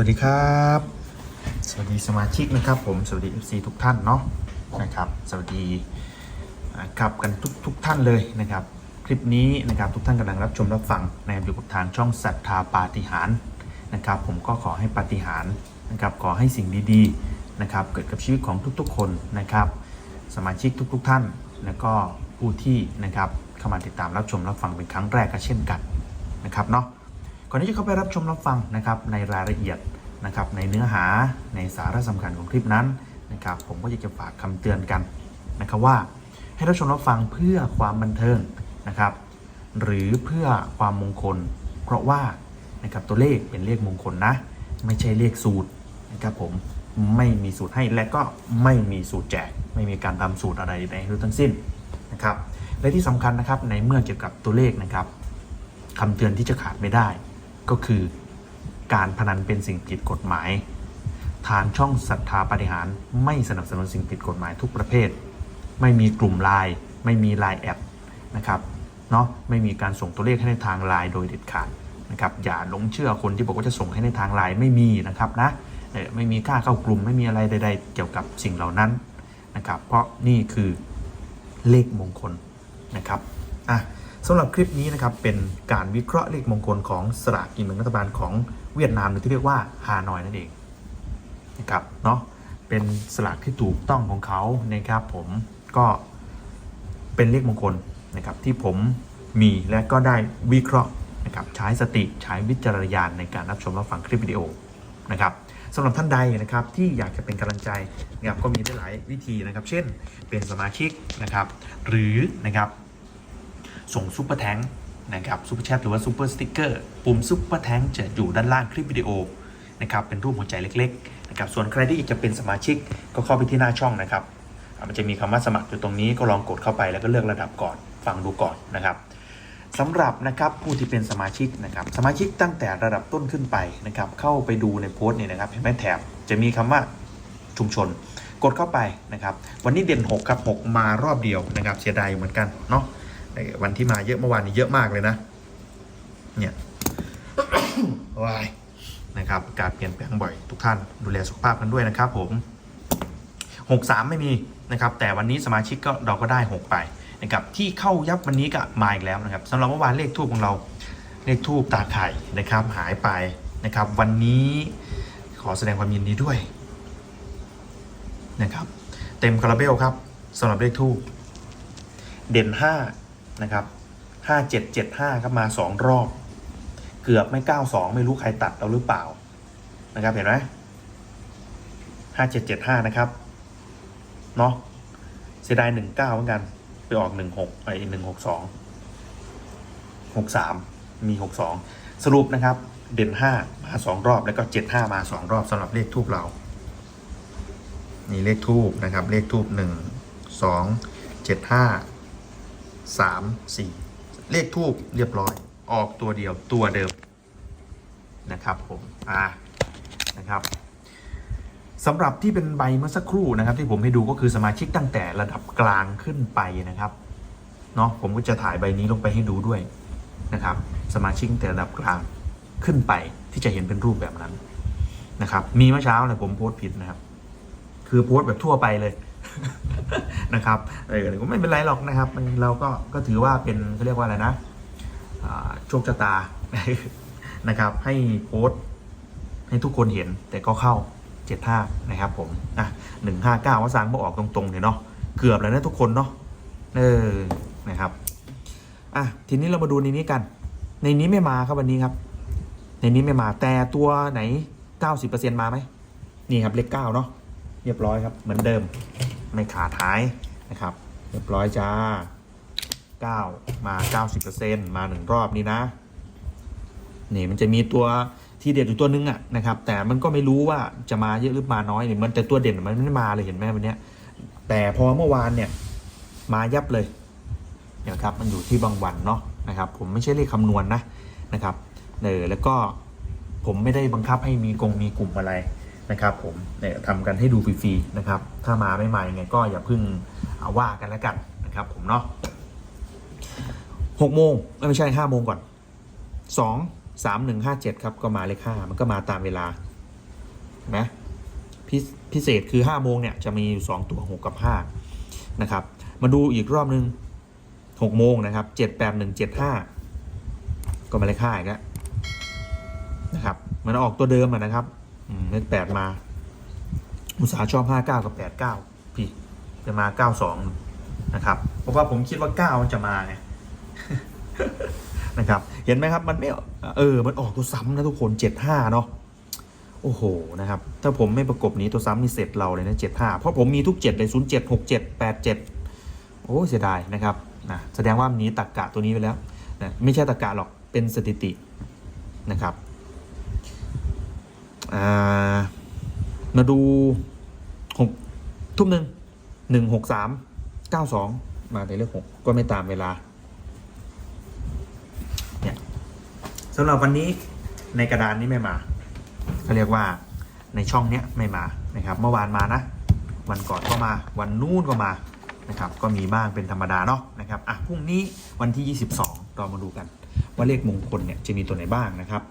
วัสดีครับ สวัสดีสมาชิกนะครับผมสวัสดี FC ทุกท่านเนาะนะครับสวัสดีครับกันทุกทุกท่านเลยนะครับ คลิปนี้นะครับทุกท่านกำลังรับชมรับฟังนะครับอยู่กับทางช่องศรัทธาปาฏิหารนะครับ ผมก็ขอให้ปาฏิหารนะครับขอให้สิ่งดีๆนะครับเกิดกับชีวิตของทุกๆ คนนะครับ สมาชิกทุก ๆ ท่าน แล้วก็ผู้ที่นะครับเข้ามาติดตามรับชมรับฟังเป็นครั้งแรกก็เช่นกันนะครับเนาะ อนที่จะเข้าไปรับชมรับฟังนะครับในรายละเอียดนะครับในเนื้อหาในสาระสำคัญของคลิปนั้นนะครับผมก็อยากจะฝากคำเตือนกันนะครับว่าให้รับชมรับฟังเพื่อความบันเทิงนะครับ หรือเพื่อความมงคล เพราะว่านะครับตัวเลขเป็นเลขมงคลนะ ไม่ใช่เลขสูตรนะครับผมไม่มีสูตรให้และก็ไม่มีสูตรแจก ไม่มีการทำสูตรอะไรใดๆทั้งสิ้นนะครับและที่สำคัญนะครับในเมื่อเกี่ยวกับตัวเลขนะครับคำเตือนที่จะขาดไม่ได้ ก็คือ การพนันเป็นสิ่งผิดกฎหมาย ทางช่องศรัทธาปฏิหารไม่สนับสนุนสิ่งผิดกฎหมายทุกประเภท ไม่มีกลุ่มไลน์ไม่มีไลน์แอดนะครับเนาะไม่มีการส่งตัวเลขให้ในทางไลน์โดยเด็ดขาดนะครับอย่าหลงเชื่อคนที่บอกว่าจะส่งให้ในทางไลน์ไม่มีนะครับนะไม่มีค่าเข้ากลุ่มไม่มีอะไรใด ๆ เกี่ยวกับสิ่งเหล่านั้นนะครับเพราะนี่คือเลขมงคลนะครับอะ สำหรับคลิปนี้นะครับเป็นการวิเคราะห์เลขมงคลของสลากกินแบ่งรัฐบาลของเวียดนามหรือที่เรียกว่าฮานอยนั่นเองนะครับเนาะเป็นสลากที่ถูกต้องของเขานะครับผมก็เป็นเลขมงคลนะครับที่ผมมีและก็ได้วิเคราะห์นะครับใช้สติใช้วิจารณญาณในการรับชมรับฟังคลิปวิดีโอนะครับสำหรับท่านใดนะครับที่อยากจะเป็นกำลังใจนะครับก็มีได้หลายวิธีนะครับ เช่นเป็นสมาชิกนะครับ หรือนะครับ ส่งซุปเปอร์แทงนะครับซุปเปอร์แชทหรือว่าซุปเปอร์สติ๊กเกอร์ปุ่มซุปเปอร์แทงจะอยู่ด้านล่างคลิปวิดีโอนะครับเป็นรูปหัวใจเล็กๆนะครับส่วนใครที่อยากจะเป็นสมาชิกก็เข้าไปที่หน้าช่องนะครับมันจะมีคำว่าสมัครอยู่ตรงนี้ก็ลองกดเข้าไปแล้วก็เลือกระดับก่อนฟังดูก่อนนะครับสำหรับนะครับผู้ที่เป็นสมาชิกนะครับสมาชิกตั้งแต่ระดับต้นขึ้นไปนะครับเข้าไปดูในโพสต์นี่นะครับเห็นไหมแถบจะมีคำว่าชุมชน กดเข้าไปนะครับวันนี้เด่น 6 ครับ 6 มารอบเดียวนะครับเสียดายเหมือนกันเนาะ วันที่มาเยอะเมื่อวานนี้เยอะมากเลยนะ เนี่ยวายนะครับ กาศเปลี่ยนแปลงบ่อยทุกท่านดูแลสุขภาพกันด้วยนะครับผม 63 ไม่มีนะครับ แต่วันนี้สมาชิกก็เราก็ได้ 6 ไปนะครับที่เข้ายับวันนี้ก็มาอีกแล้วนะครับสำหรับเมื่อวานเลขทูบของเราเลขทูบตาไข่นะครับ หายไปนะครับ วันนี้ขอแสดงความยินดีด้วยนะครับ เต็มคาราเบลครับสำหรับเลขทูบเด่นห้า นะครับห้าเจ็ดเจ็ดห้าครับมาสองรอบ เกือบไม่เก้าสองไม่รู้ใครตัดเราหรือเปล่านะครับเห็นไหมห้าเจ็ดเจ็ดห้านะครับเนาะเสียดายหนึ่งเก้าเหมือนกัน ไปออกหนึ่งหกไอหนึ่งหกสองหกสามมีหกสองสรุปนะครับ เด่นห้ามาสองรอบแล้วก็เจ็ดห้ามาสองรอบสำหรับเลขทูบเรานี่เลขทูบนะครับ เลขทูบหนึ่งสองเจ็ดห้า สามสี่เลขทูบเรียบร้อย ออกตัวเดียวตัวเดิมนะครับผมอ่านะครับสำหรับที่เป็นใบเมื่อสักครู่นะครับ ที่ผมให้ดูก็คือสมาชิกตั้งแต่ระดับกลางขึ้นไปนะครับเนาะผมก็จะถ่ายใบนี้ลงไปให้ดูด้วยนะครับ สมาชิกแต่ระดับกลางขึ้นไปที่จะเห็นเป็นรูปแบบนั้นนะครับ มีเมื่อเช้าเลยผมโพสต์ผิดนะครับ คือโพสต์แบบทั่วไปเลย นะครับเออก็ไม่เป็นไรหรอกนะครับ มันเราก็ก็ถือว่าเป็นเขาเรียกว่าอะไรนะโชคชะตานะครับ ให้โพสต์ให้ทุกคนเห็นแต่ก็เข้าเจ็ดห้านะครับ ผมอะหนึ่งห้าเก้าว่าสร้างบ่ออกตรงๆเนี่ยเนาะเกือบแล้วนะทุกคนเนาะเออนะครับอะทีนี้เรามาดูในนี้กัน ในนี้ไม่มาครับวันนี้ครับ ในนี้ไม่มาแต่ตัวไหนเก้าสิบเปอร์เซ็นมาไหมนี่ครับเลขเก้าเนาะเรียบร้อยครับเหมือนเดิม ไม่ขาดหายนะครับ เรียบร้อยจ้า 9 มา 90%มาหนึ่งรอบนี้นะ นี่มันจะมีตัวที่เด็ดอยู่ตัวนึงอะนะครับ แต่มันก็ไม่รู้ว่าจะมาเยอะหรือมาน้อยเนี่ยมันแต่ตัวเด่นมันไม่มาเลยเห็นไหมวันเนี้ย แต่พอเมื่อวานเนี่ยมายับเลยเนี่ยครับมันอยู่ที่บางวันเนาะนะครับ ผมไม่ใช่เลขคำนวณนะนะครับเออแล้วก็ผมไม่ได้บังคับให้มีกงมีกลุ่มอะไร นะครับผมเนี่ยทำกันให้ดูฟรีๆนะครับ ถ้ามาไม่มายังไงก็อย่าเพึ่งเอาว่ากันแล้วกันนะครับผมเนาะหกโมงไม่ใช่ห้าโมงก่อนสองสามหนึ่งห้าเจ็ดครับก็มาเลขห้ามันก็มาตามเวลาเห็นไหมพิพิเศษคือ5โมงเนี่ยจะมีอยู่2ตัว6กับ5นะครับ มาดูอีกรอบนึง6โมงนะครับ7 8 1 7 5ก็มาเลขค่าอีกแล้วนะครับ มันออกตัวเดิมนะครับ เลขแปดมา อุตสาห์ชอบ59กับ89พี่จะมา92นะครับ เพราะว่าผมคิดว่า9มันจะมาไงนะครับ เห็นไหมครับ มันไม่ เออ มันออกตัวซ้ำนะทุกคน75เนาะ โอ้โห นะครับ ถ้าผมไม่ประกบนี้ตัวซ้ำนี่เสร็จเราเลยนะ75เพราะผมมีทุก7เลย07 67 87โอ้เสียดายนะครับนะแสดงว่ามันหนีตักกะตัวนี้ไปแล้วนะไม่ใช่ตักกะหรอก เป็นสถิตินะครับ มาดูหกทุ่มหนึ่งหนึ่งหกสามเก้าสองมาในเลขหกก็ไม่ตามเวลาเนี่ยสำหรับวันนี้ในกระดานนี้ไม่มาเขาเรียกว่าในช่องเนี้ยไม่มานะครับเมื่อวานมานะ วันก่อนก็มาวันนู้นก็มานะครับก็มีบ้างเป็นธรรมดาเนาะนะครับอะพรุ่งนี้วันที่ 22 เรามาดูกัน ว่าเลขมงคลเนี่ยจะมีตัวไหนบ้างนะครับ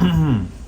mm-hmm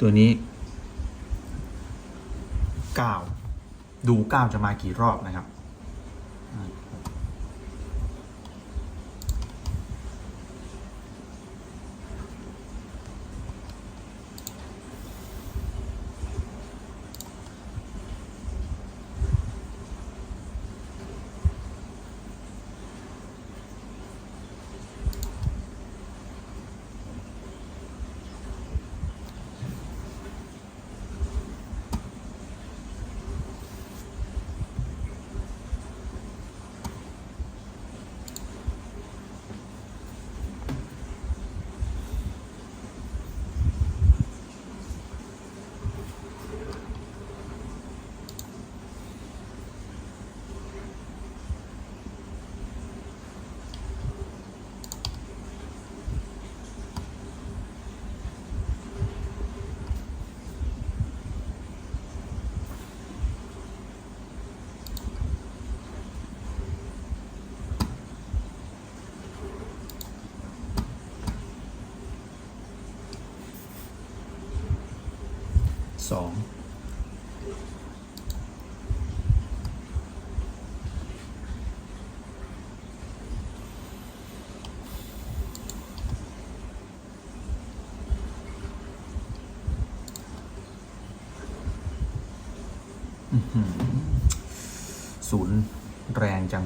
ตัวนี้เก้าดูเก้าจะมากี่รอบนะครับ สองศูนย์แรงจัง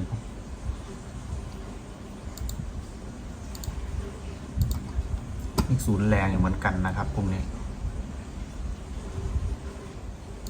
อีกศูนย์แรงอย่างเหมือนกันนะครับพวกนี้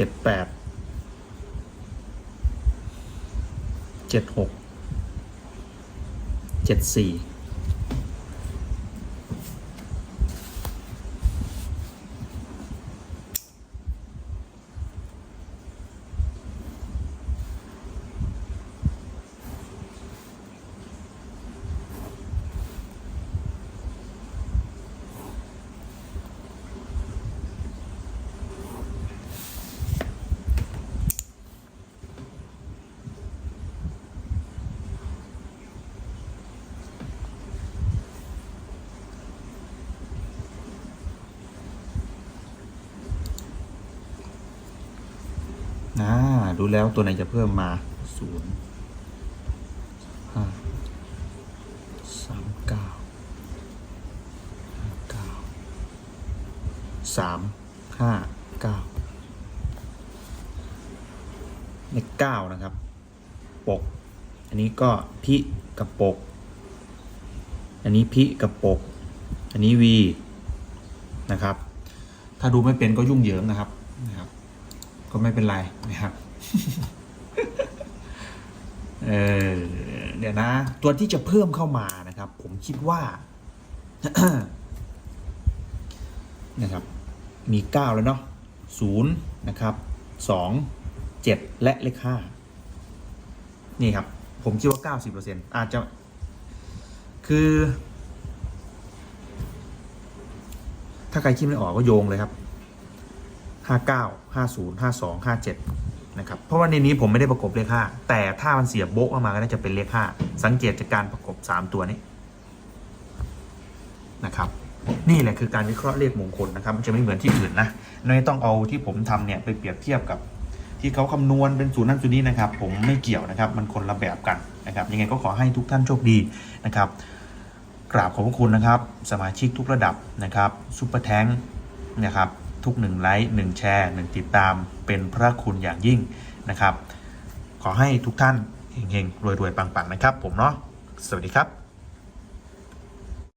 จ็ดแปดเจ็ดหกเจ็ดสี่ อ่าดูแล้วตัวไหนจะเพิ่มมาศูนย์ห้าสามเก้าเก้าสามห้าเก้าเลขเก้านะครับ ปก อันนี้ก็พิกับปก อันนี้พิกับปก อันนี้วีนะครับ ถ้าดูไม่เป็นก็ยุ่งเหยิงนะครับนะครับ ก็ไม่เป็นไรนะครับ เออเดี๋ยวนะ ตัวที่จะเพิ่มเข้ามานะครับ ผมคิดว่านะครับ มี 9 แล้วเนาะ0นะครับ 2 7 และเลข5นี่ครับ ผมคิดว่า 90%อาจจะ คือ ถ้าใครคิดไม่ออกก็โยงเลยครับ 59 50 52 57นะครับเพราะว่าในนี้ผมไม่ได้ประกบเลข5แต่ถ้ามันเสียโบ๊ะออกมาก็น่าจะเป็นเลข5สังเกตจากการประกบ 3 ตัวนี้นะครับนี่แหละคือการวิเคราะห์เลขมงคลนะครับมันจะไม่เหมือนที่อื่นนะไม่ต้องเอาที่ผมทำเนี่ยไปเปรียบเทียบกับที่เขาคำนวณเป็นศูนย์นั่นศูนย์นี้นะครับ ผมไม่เกี่ยวนะครับ มันคนละแบบกันนะครับ ยังไงก็ขอให้ทุกท่านโชคดีนะครับ กราบขอบพระคุณนะครับ สมาชิกทุกระดับนะครับซุปเปอร์แทงนะครับ ทุกหนึ่งไลค์หนึ่งแชร์หนึ่งติดตามเป็นพระคุณอย่างยิ่งนะครับ ขอให้ทุกท่านเฮงๆรวยๆปังๆนะครับ ผมเนาะสวัสดีครับ